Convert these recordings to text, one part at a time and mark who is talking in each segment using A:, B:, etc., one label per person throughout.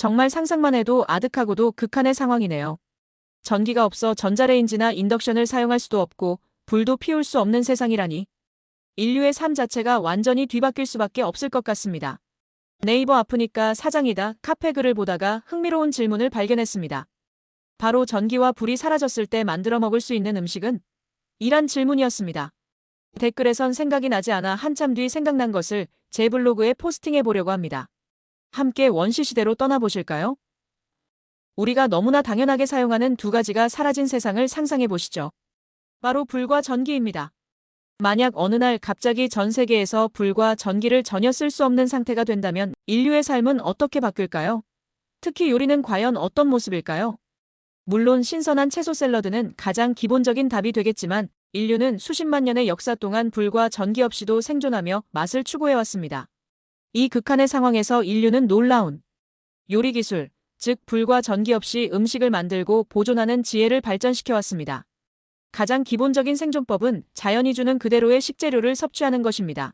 A: 정말 상상만 해도 아득하고도 극한의 상황이네요. 전기가 없어 전자레인지나 인덕션을 사용할 수도 없고 불도 피울 수 없는 세상이라니. 인류의 삶 자체가 완전히 뒤바뀔 수밖에 없을 것 같습니다. 네이버 아프니까 사장이다 카페 글을 보다가 흥미로운 질문을 발견했습니다. 바로 전기와 불이 사라졌을 때 만들어 먹을 수 있는 음식은? 이란 질문이었습니다. 댓글에선 생각이 나지 않아 한참 뒤 생각난 것을 제 블로그에 포스팅해 보려고 합니다. 함께 원시 시대로 떠나보실까요? 우리가 너무나 당연하게 사용하는 두 가지가 사라진 세상을 상상해 보시죠. 바로 불과 전기입니다. 만약 어느 날 갑자기 전 세계에서 불과 전기를 전혀 쓸 수 없는 상태가 된다면 인류의 삶은 어떻게 바뀔까요? 특히 요리는 과연 어떤 모습일까요? 물론 신선한 채소 샐러드는 가장 기본적인 답이 되겠지만 인류는 수십만 년의 역사 동안 불과 전기 없이도 생존하며 맛을 추구해왔습니다. 이 극한의 상황에서 인류는 놀라운 요리 기술, 즉 불과 전기 없이 음식을 만들고 보존하는 지혜를 발전시켜 왔습니다. 가장 기본적인 생존법은 자연이 주는 그대로의 식재료를 섭취하는 것입니다.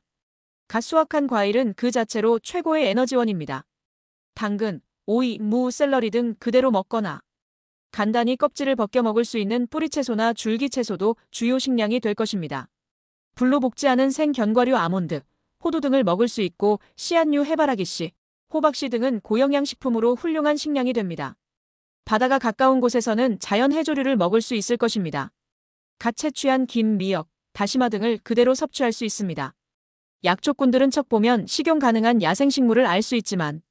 A: 갓 수확한 과일은 그 자체로 최고의 에너지원입니다. 당근, 오이, 무, 샐러리 등 그대로 먹거나 간단히 껍질을 벗겨 먹을 수 있는 뿌리채소나 줄기채소도 주요 식량이 될 것입니다. 불로 볶지 않은 생견과류 아몬드, 호두 등을 먹을 수 있고 씨앗류 해바라기씨, 호박씨 등은 고영양식품으로 훌륭한 식량이 됩니다. 바다가 가까운 곳에서는 자연 해조류를 먹을 수 있을 것입니다. 갓 채취한 김, 미역, 다시마 등을 그대로 섭취할 수 있습니다. 약초꾼들은 척 보면 식용 가능한 야생식물을 알 수 있지만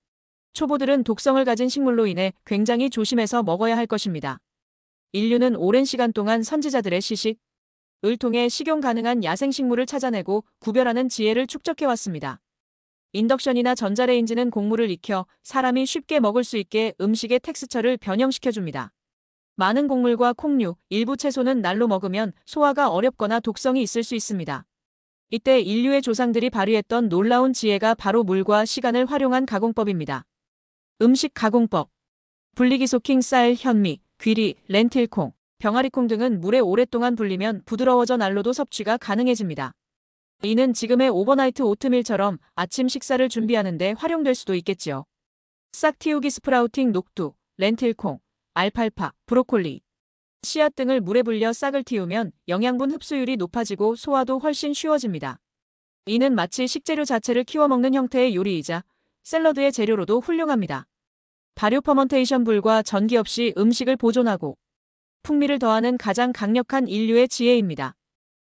A: 초보들은 독성을 가진 식물로 인해 굉장히 조심해서 먹어야 할 것입니다. 인류는 오랜 시간 동안 선지자들의 시식, 을 통해 식용 가능한 야생식물을 찾아내고 구별하는 지혜를 축적해왔습니다. 인덕션이나 전자레인지는 곡물을 익혀 사람이 쉽게 먹을 수 있게 음식의 텍스처를 변형시켜줍니다. 많은 곡물과 콩류, 일부 채소는 날로 먹으면 소화가 어렵거나 독성이 있을 수 있습니다. 이때 인류의 조상들이 발휘했던 놀라운 지혜가 바로 물과 시간을 활용한 가공법입니다. 음식 가공법. 분리기소킹 쌀, 현미, 귀리, 렌틸콩, 병아리콩 등은 물에 오랫동안 불리면 부드러워져 난로도 섭취가 가능해집니다. 이는 지금의 오버나이트 오트밀처럼 아침 식사를 준비하는데 활용될 수도 있겠지요. 싹 틔우기 스프라우팅 녹두, 렌틸콩, 알팔파, 브로콜리, 씨앗 등을 물에 불려 싹을 틔우면 영양분 흡수율이 높아지고 소화도 훨씬 쉬워집니다. 이는 마치 식재료 자체를 키워 먹는 형태의 요리이자 샐러드의 재료로도 훌륭합니다. 발효 퍼먼테이션 불과 전기 없이 음식을 보존하고 풍미를 더하는 가장 강력한 인류의 지혜입니다.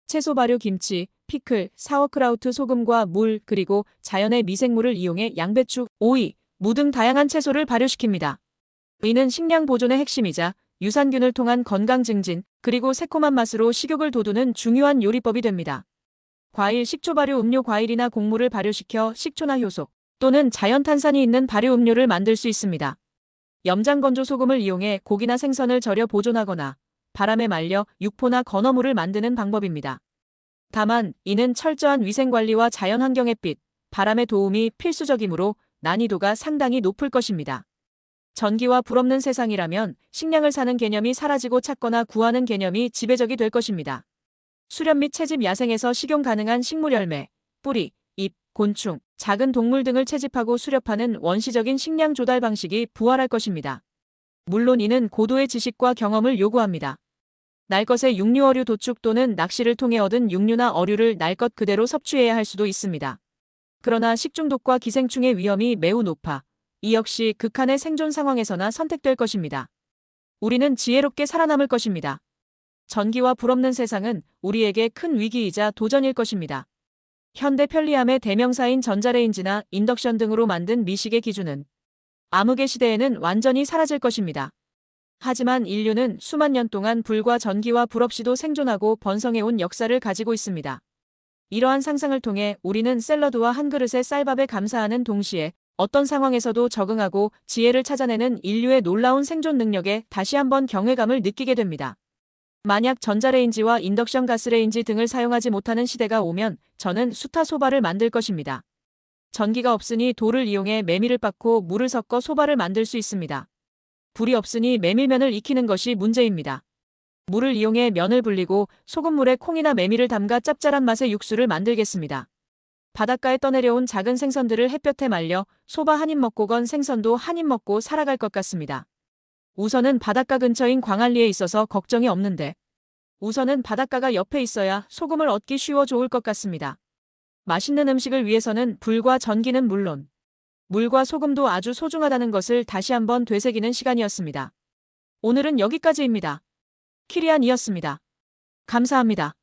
A: 채소 발효 김치, 피클, 사워크라우트 소금과 물, 그리고 자연의 미생물을 이용해 양배추, 오이, 무 등 다양한 채소를 발효시킵니다. 이는 식량 보존의 핵심이자 유산균을 통한 건강 증진, 그리고 새콤한 맛으로 식욕을 돋우는 중요한 요리법이 됩니다. 과일 식초 발효 음료 과일이나 곡물을 발효시켜 식초나 효소 또는 자연 탄산이 있는 발효 음료를 만들 수 있습니다. 염장 건조 소금을 이용해 고기나 생선을 절여 보존하거나 바람에 말려 육포나 건어물을 만드는 방법입니다. 다만 이는 철저한 위생관리와 자연환경 햇빛, 바람의 도움이 필수적이므로 난이도가 상당히 높을 것입니다. 전기와 불 없는 세상이라면 식량을 사는 개념이 사라지고 찾거나 구하는 개념이 지배적이 될 것입니다. 수렵 및 채집 야생에서 식용 가능한 식물 열매, 뿌리, 잎, 곤충, 작은 동물 등을 채집하고 수렵하는 원시적인 식량 조달 방식이 부활할 것입니다. 물론 이는 고도의 지식과 경험을 요구합니다. 날 것의 육류어류 도축 또는 낚시를 통해 얻은 육류나 어류를 날 것 그대로 섭취해야 할 수도 있습니다. 그러나 식중독과 기생충의 위험이 매우 높아 이 역시 극한의 생존 상황에서나 선택될 것입니다. 우리는 지혜롭게 살아남을 것입니다. 전기와 불 없는 세상은 우리에게 큰 위기이자 도전일 것입니다. 현대 편리함의 대명사인 전자레인지나 인덕션 등으로 만든 미식의 기준은 암흑의 시대에는 완전히 사라질 것입니다. 하지만 인류는 수만 년 동안 불과 전기와 불 없이도 생존하고 번성해온 역사를 가지고 있습니다. 이러한 상상을 통해 우리는 샐러드와 한 그릇의 쌀밥에 감사하는 동시에 어떤 상황에서도 적응하고 지혜를 찾아내는 인류의 놀라운 생존 능력에 다시 한번 경외감을 느끼게 됩니다. 만약 전자레인지와 인덕션 가스레인지 등을 사용하지 못하는 시대가 오면 저는 수타 소바를 만들 것입니다. 전기가 없으니 돌을 이용해 메밀을 빻고 물을 섞어 소바를 만들 수 있습니다. 불이 없으니 메밀면을 익히는 것이 문제입니다. 물을 이용해 면을 불리고 소금물에 콩이나 메밀을 담가 짭짤한 맛의 육수를 만들겠습니다. 바닷가에 떠내려온 작은 생선들을 햇볕에 말려 소바 한 입 먹고 건 생선도 한 입 먹고 살아갈 것 같습니다. 우선은 바닷가 근처인 광안리에 있어서 걱정이 없는데 우선은 바닷가가 옆에 있어야 소금을 얻기 쉬워 좋을 것 같습니다. 맛있는 음식을 위해서는 불과 전기는 물론 물과 소금도 아주 소중하다는 것을 다시 한번 되새기는 시간이었습니다. 오늘은 여기까지입니다. 키리안이었습니다. 감사합니다.